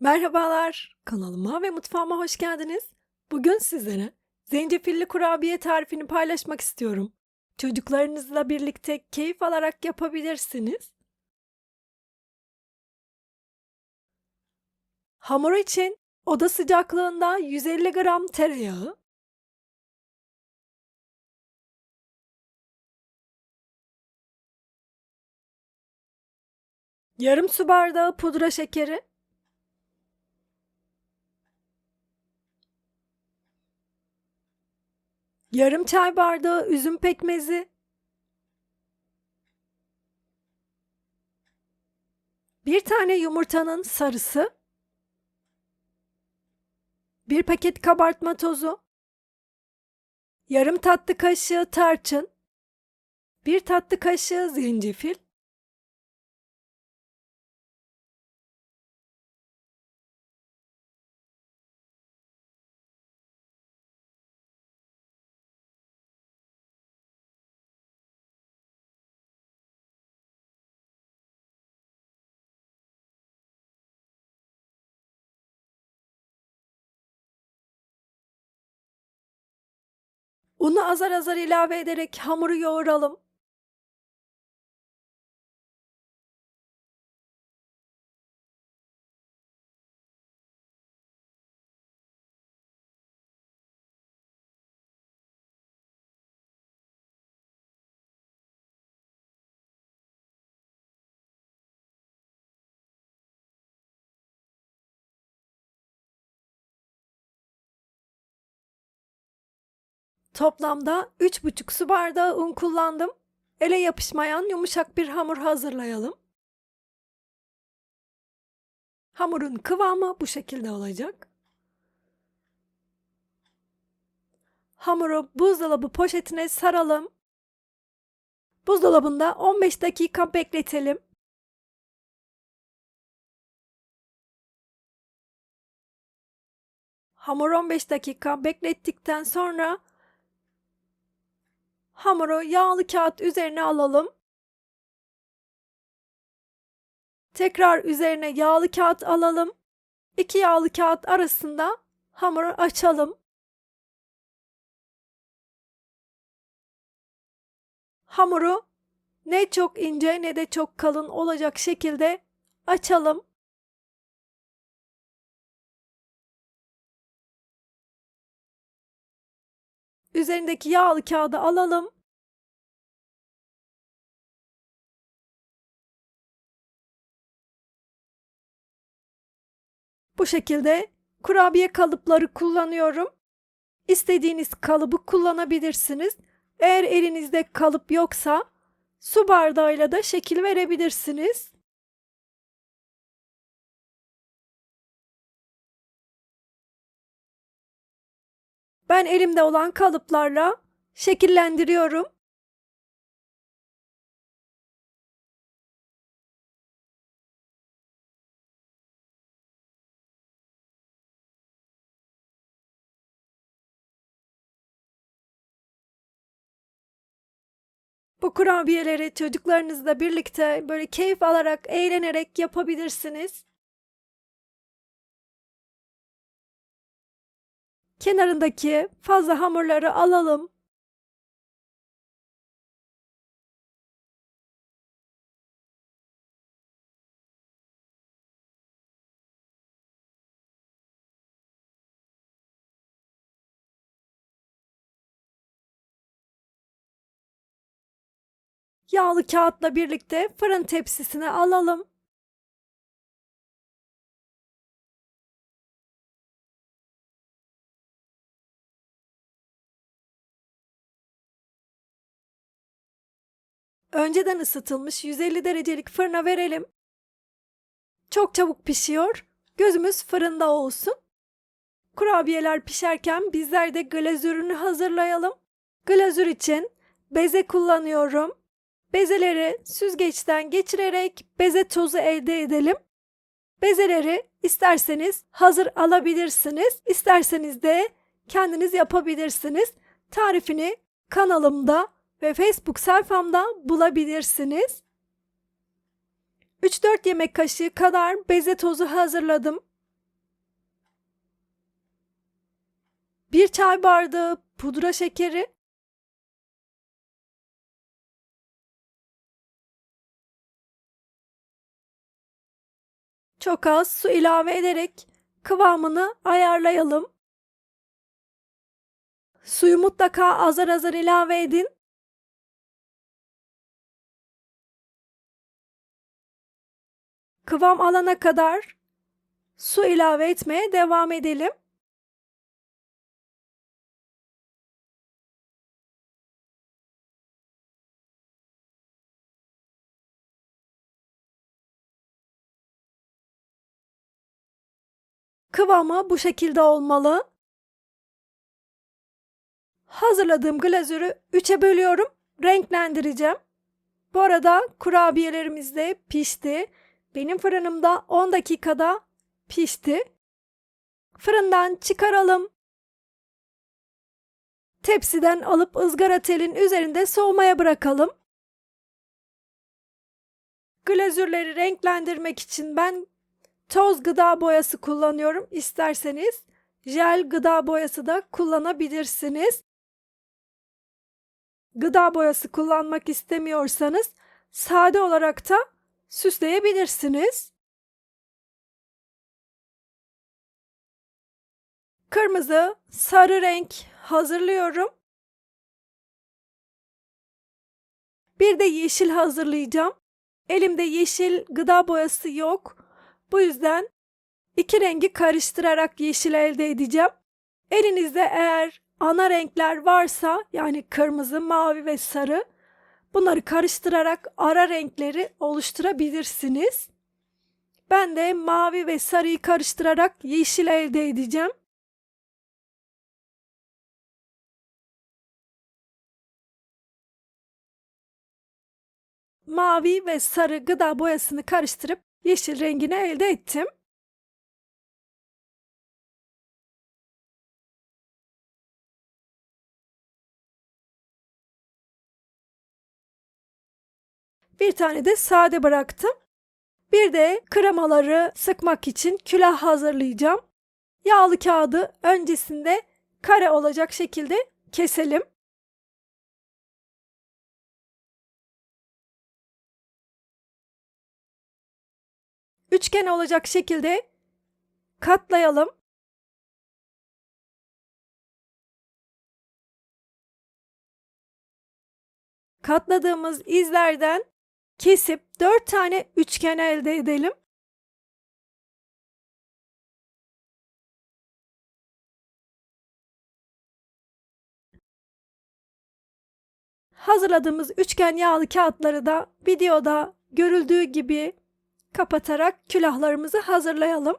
Merhabalar, kanalıma ve mutfağıma hoş geldiniz. Bugün sizlere zencefilli kurabiye tarifini paylaşmak istiyorum. Çocuklarınızla birlikte keyif alarak yapabilirsiniz. Hamur için oda sıcaklığında 150 gram tereyağı, yarım su bardağı pudra şekeri, Yarım çay bardağı üzüm pekmezi. Bir tane yumurtanın sarısı. Bir paket kabartma tozu. Yarım tatlı kaşığı tarçın. Bir tatlı kaşığı zencefil. Unu azar azar ilave ederek hamuru yoğuralım. Toplamda 3,5 su bardağı un kullandım. Ele yapışmayan yumuşak bir hamur hazırlayalım. Hamurun kıvamı bu şekilde olacak. Hamuru buzdolabı poşetine saralım. Buzdolabında 15 dakika bekletelim. Hamur 15 dakika beklettikten sonra Hamuru yağlı kağıt üzerine alalım. Tekrar üzerine yağlı kağıt alalım. İki yağlı kağıt arasında hamuru açalım. Hamuru ne çok ince ne de çok kalın olacak şekilde açalım. Üzerindeki yağlı kağıdı alalım. Bu şekilde kurabiye kalıpları kullanıyorum. İstediğiniz kalıbı kullanabilirsiniz. Eğer elinizde kalıp yoksa su bardağıyla da şekil verebilirsiniz. Ben elimde olan kalıplarla şekillendiriyorum. Bu kurabiyeleri çocuklarınızla birlikte böyle keyif alarak, eğlenerek yapabilirsiniz. Kenarındaki fazla hamurları alalım. Yağlı kağıtla birlikte fırın tepsisine alalım. Önceden ısıtılmış 150 derecelik fırına verelim. Çok çabuk pişiyor. Gözümüz fırında olsun. Kurabiyeler pişerken bizler de glazürünü hazırlayalım. Glazür için beze kullanıyorum. Bezeleri süzgeçten geçirerek beze tozu elde edelim. Bezeleri isterseniz hazır alabilirsiniz, isterseniz de kendiniz yapabilirsiniz. Tarifini kanalımda ve Facebook sayfamda bulabilirsiniz. 3-4 yemek kaşığı kadar beze tozu hazırladım. 1 çay bardağı pudra şekeri, çok az su ilave ederek kıvamını ayarlayalım. Suyu mutlaka azar azar ilave edin. Kıvam alana kadar su ilave etmeye devam edelim. Kıvamı bu şekilde olmalı. Hazırladığım glazürü 3'e bölüyorum. Renklendireceğim. Bu arada kurabiyelerimiz de pişti. Benim fırınımda 10 dakikada pişti. Fırından çıkaralım. Tepsiden alıp ızgara telin üzerinde soğumaya bırakalım. Glazürleri renklendirmek için ben toz gıda boyası kullanıyorum. İsterseniz jel gıda boyası da kullanabilirsiniz. Gıda boyası kullanmak istemiyorsanız sade olarak da süsleyebilirsiniz. Kırmızı, sarı renk hazırlıyorum. Bir de yeşil hazırlayacağım. Elimde yeşil gıda boyası yok. Bu yüzden iki rengi karıştırarak yeşil elde edeceğim. Elinizde eğer ana renkler varsa yani kırmızı, mavi ve sarı bunları karıştırarak ara renkleri oluşturabilirsiniz. Ben de mavi ve sarıyı karıştırarak yeşil elde edeceğim. Mavi ve sarı gıda boyasını karıştırıp yeşil rengini elde ettim. Bir tane de sade bıraktım. Bir de kremaları sıkmak için külah hazırlayacağım. Yağlı kağıdı öncesinde kare olacak şekilde keselim. Üçgen olacak şekilde katlayalım. Katladığımız izlerden kesip 4 tane üçgen elde edelim. Hazırladığımız üçgen yağlı kağıtları da videoda görüldüğü gibi kapatarak külahlarımızı hazırlayalım.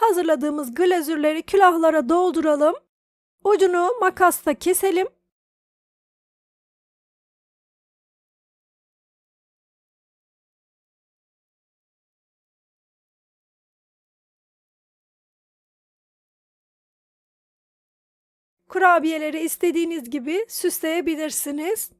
Hazırladığımız glazürleri külahlara dolduralım. Ucunu makasla keselim. Kurabiyeleri istediğiniz gibi süsleyebilirsiniz.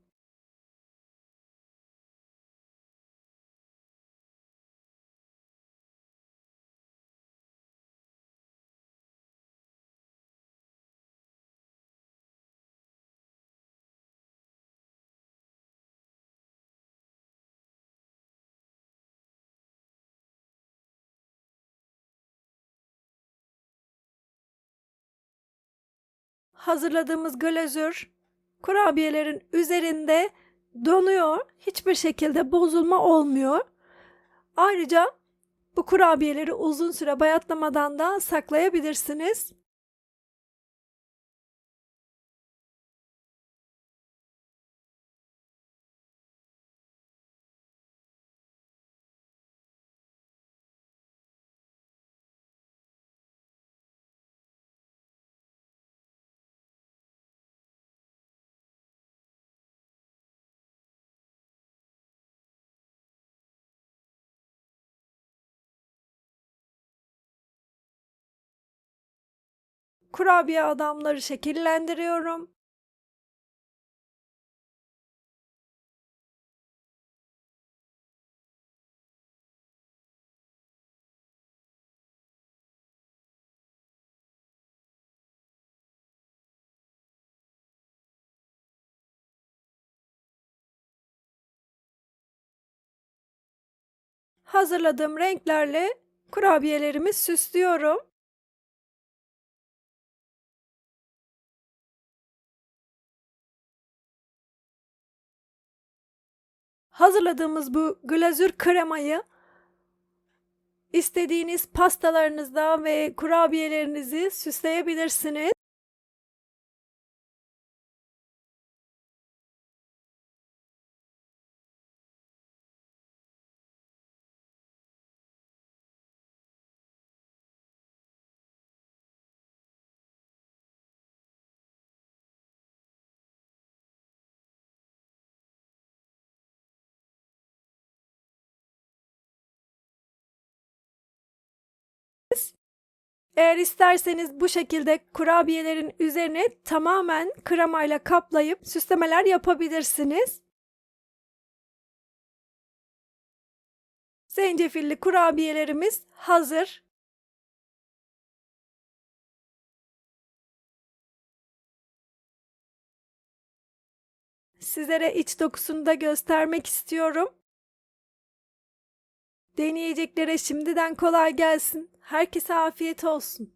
Hazırladığımız glazür kurabiyelerin üzerinde donuyor. Hiçbir şekilde bozulma olmuyor. Ayrıca bu kurabiyeleri uzun süre bayatlamadan da saklayabilirsiniz. Kurabiye adamları şekillendiriyorum. Hazırladığım renklerle kurabiyelerimi süslüyorum. Hazırladığımız bu glazür kremayı istediğiniz pastalarınızda ve kurabiyelerinizi süsleyebilirsiniz. Eğer isterseniz bu şekilde kurabiyelerin üzerine tamamen kremayla kaplayıp süslemeler yapabilirsiniz. Zencefilli kurabiyelerimiz hazır. Sizlere iç dokusunu da göstermek istiyorum. Deneyeceklere şimdiden kolay gelsin. Herkese afiyet olsun.